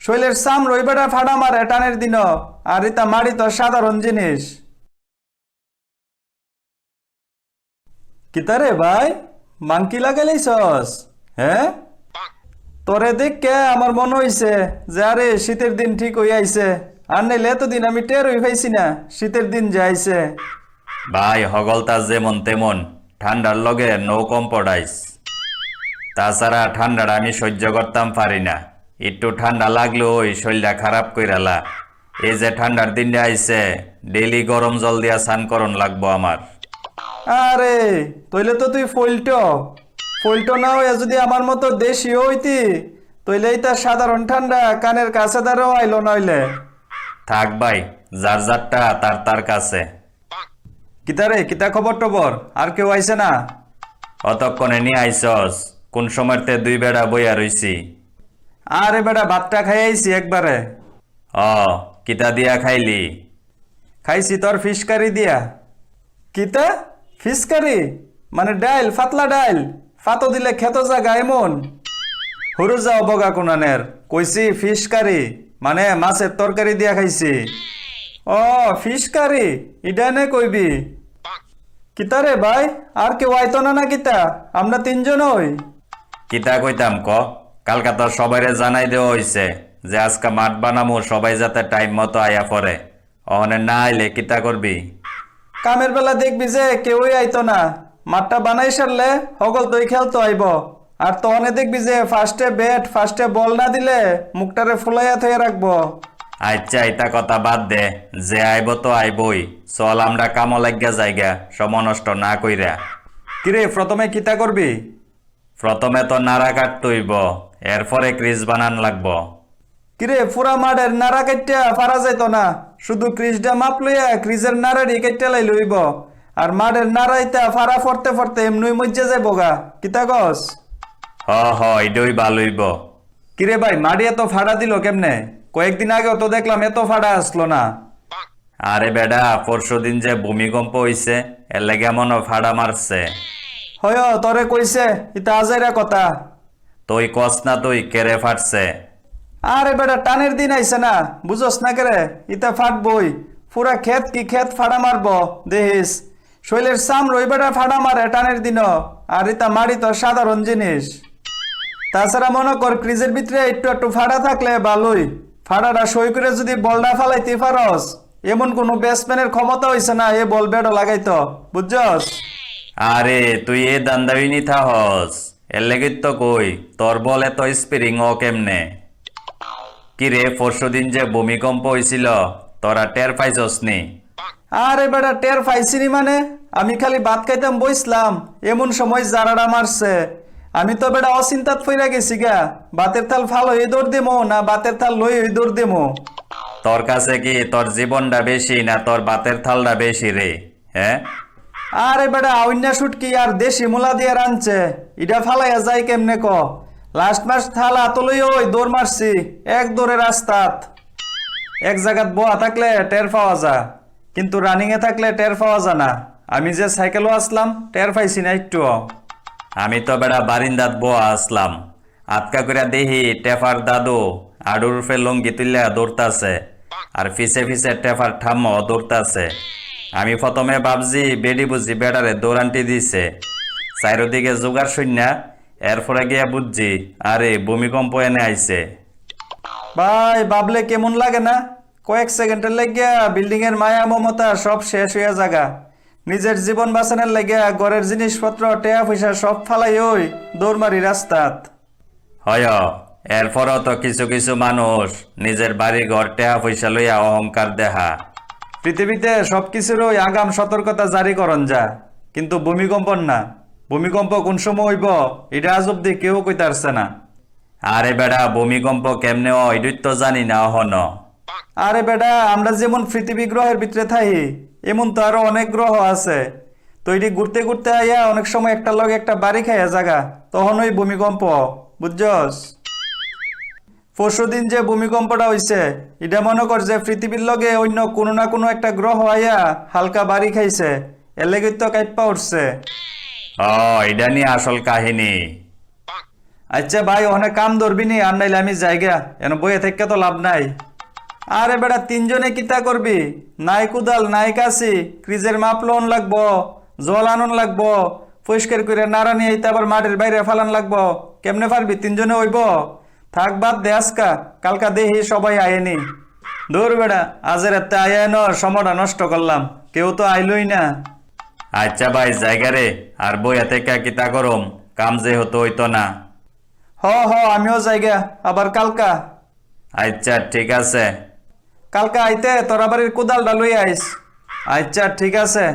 শৈলের সাম রইবেটা ফাড়া মারে টানের দিন। আর ইতা মারি তো সাধারণ জিনিস। কিতারে ভাই, মাংকি লাগাইলিছস হ্যাঁ তোরে দেখকে আমার মনে হইছে যে আরে শীতের দিন ঠিক হয়ে আইছে। আর নাইলে এতদিন আমি টের হই পাইছি না, শীতের দিন যাইছে ভাই, হগলতা যেমন তেমন, ঠান্ডার লগে নো কম্পোডাইস তাছাড়া ঠান্ডাটা আমি সহ্য করতাম পারি না। একটু ঠান্ডা লাগলেও ওই শরীরটা খারাপ কইরালা। এই যে ঠান্ডার দিনটা আইছে ডেইলি গরম জল দিয়া স্নান করন লাগবো আমার। আরে তইলে তো তুই ফইলটো। ফইলটো না হইয়া যদি আমার মতো দেশি হইতি তইলে তার সাধারণ ঠান্ডা কানের কাছে দ্বারাও আইলো নইলে। থাক ভাই যার যারটা তার তার কাছে। কিতারে কিতা খবর টবর? আর কেউ আইছে না? অতক্ষণে নিয়ে আইসস কোন সময়তে দুই বেড়া বইয়া রইছি। আরে বেটা ভাতটা খাই আইছি একবারে। অ কিতা দিয়া খাইলি? খাইছি তোর ফিশ কারি দিয়া। কিতা? ফিশ কারি মানে ডাইল ফাতলা ডাইল। ফাতো দিলে খেত জাগা এমন। হরু যাও বগা কোনানের। কইছি ফিশ কারি মানে মাছের তরকারি দিয়া খাইছি। ও ফিশ কারি ইডা নে কইবি। কিতা রে ভাই আর কেউ আইতো না না কিতা? আমরা তিনজন হই কিতা কইতাম ক? কালকা তো সবাইরে জানাই দেওয়া হইছে যে আজকে মাঠ বানামো সবাই যাতে টাইম মতো আয়া পড়ে। অহনে না আইলে কিতা করবি? কামের বেলা দেখবি যে কেউই আইতো না। মাঠটা বানাই সারলে হগল তুই খেলতো আইব। আর তহনে দেখবি যে ফার্স্টে ব্যাট ফার্স্টে বল না দিলে মুখটারে ফুলাইয়া থয়ে রাখব। আচ্ছা ইতা কথা বাদ দে। যে আইব তো আইবই। চল আমরা কামো লাগিয়া যাইগা সময় নষ্ট না কইরা। কিরে প্রথমে কিতা করবি? প্রথমে তো নাড়া কাটতইব এরপরে ক্রিজ বানান লাগব। কিরে পুরা মাঠের নাড়া কাটিয়া ফারা যাইতো না? শুধু ক্রিজটা মাপ লইয়া ক্রিজের নাড়ারি কাটিয়া লাই লইব। আর মাঠের নাড়াইতা ফারা ফরতে ফরতে এমনি মজ্জা যাইব গা। কিতা গস হ হ এডই ভালোইব কিরে ভাই মাড়ি এত ফাড়া দিল কেমনে? কয়েকদিন আগেও তো দেখলাম এত ফাড়া আসলো না। আরে বেডা পরশু দিন যে ভূমিকম্প হইছে এর লেগে মনে ফাড়া মারছে। হয় তরে কইছে ইতা আজাইরা কথা। তুই কস না তুই কেড়ে ফাটছে? আরে বেটা টানের দিন আইছে না। বুঝস না কেরে ইতা ফাটবই। পুরা ক্ষেত কি ক্ষেত ফাড়া মারব দেহিস শৈলের সাম রই বেটা ফাড়া মারে টানের দিন। আর ইতা মারি তো সাধারণ জিনিস তাছাড়া মনে কর ক্রিজের ভিতরে একটু একটু ফাড়া থাকলে ভালোই ফাড়াটা সই করে যদি বলটা ফালাইতে পারস এমন কোনো ব্যাটসম্যানের ক্ষমতা হইছে না এ বল ব্যাটও লাগাইতো। বুঝছস আরে তুই এ দান্দাবিনি থাহস। এর লেগে তো কই তোর বলে তো স্পিরিং ও কেমনে? কি রে পরশু দিন যে ভূমিকম্প হইছিল তোরা টের পাইছস নি আরে বেটা টের পাইছিনি মানে? আমি খালি ভাত খাইতাম বইসলাম। এমন সময় জারাটা মারছে। আমি তো বেটা অচিন্তাত ফইরা গেছি গা। বাতের থাল ফালো এই দৌড় দেমো না বাতের থাল লই এই দৌড় দেমো? তোর কাছে কি তোর জীবনটা বেশি না তোর বাতের থালটা বেশি রে? হ্যাঁ? আরে বেটা, অন্য শুটকি আর দেশি মুলা দিয়ে রানছে ইটা ফালাইয়া যায় কেমনে ক? লাস্ট মাস থাল আতলই ওই, দৌড় মারছি। এক দৌড়ে রাস্তাত। এক জায়গাত বোয়া থাকলে টের পাওয়া যা। কিন্তু রানিং এ থাকলে টের পাওয়া যা না। আমি যে সাইকেলও আসলাম, টের পাইছি না একটুও। আমি তো বেড়া বারিন্দাত বোয়া আসলাম। আটকা করে দেহি, টেফার দাদু আডুর ফে লঙ্গি তুলিয়া দৌড়তাছে। আর ফিসে ফিসে টেফার ঠাম্ম দৌড়তাছে। আমি প্রথমে ভাবছি বেডি বুঝি বেড়ারে দৌড়ান্টি দিছে। চারিদিকে জোগাড় শূন্য এরপরে গিয়া বুঝছি আরে ভূমিকম্প এনে আইছে। ভাই বাবলে কেমন লাগে না? কয়েক সেকেন্ডের লাগিয়া বিল্ডিং এর মায়া মমতা সব শেষ হইয়া জাগা। নিজের জীবন বাঁচানোর লাগিয়া ঘরের জিনিসপত্র টেয়া পয়সা সব ফালাই ওই দৌড়মারি রাস্তাত। হয় এরপরও তো কিছু কিছু মানুষ নিজের বাড়ি ঘর টেয়া পয়সা লইয়া অহংকার দেহা। পৃথিবীতে সবকিছুর ওই আগাম সতর্কতা জারি করন যা। কিন্তু ভূমিকম্পন না। ভূমিকম্প কোন সময় হইব, এটা আজ অব্দি কেউ কইতারছে না। আরে বেড়া ভূমিকম্প কেমনে হয়, এটুই তো জানি না অহন আরে বেটা, আমরা যেমন পৃথিবী গ্রহের ভিতরে থাকি, এমন তো আরও অনেক গ্রহ আছে। তো এটি ঘুরতে ঘুরতে আইয়া অনেক সময় একটা লগে একটা বাড়ি খাইয়া জাগা তখন ওই ভূমিকম্প, বুঝছস? পরশু দিন যে ভূমিকম্পটা হইছে এটা মনে কর যে পৃথিবীর লগে অন্য কোনো না কোনো একটা গ্রহ আইয়া হালকা বাড়ি খাইছে এর লেগে তো কাইপা উঠছে। ও এটা নিয়ে আসল কাহিনী। আচ্ছা ভাই ওখানে কাম ধরবি নি আর নাইলে আমি জায়গা এন বইয়ে থেকে তো লাভ নাই। আরে বেটা তিনজনে কিতা করবি? নাই কুদাল নাই কাশি ক্রিজের মাপ লোন লাগবো জল আনন লাগবো পরিষ্কার করে নাড়া নিয়ে আবার মাটির বাইরে ফালান লাগবো কেমনে পারবি? তিনজনে হইব। থাক বাদ দে আজকা কালকা দেহি সবাই আয়েনি দূর বেড়া আজের এতে আয়া ন সময়টা নষ্ট করলাম কেউ তো আইলই না। আচ্ছা ভাই জায়গা রে আর বইয়া থেকে কিতা করম কাম যে হতো হইতো না। হ হ আমিও জায়গা আবার কালকা। আচ্ছা ঠিক আছে। কালকা আইতে তোরা বাড়ির কোদালটা লই আইস। আচ্ছা ঠিক আছে।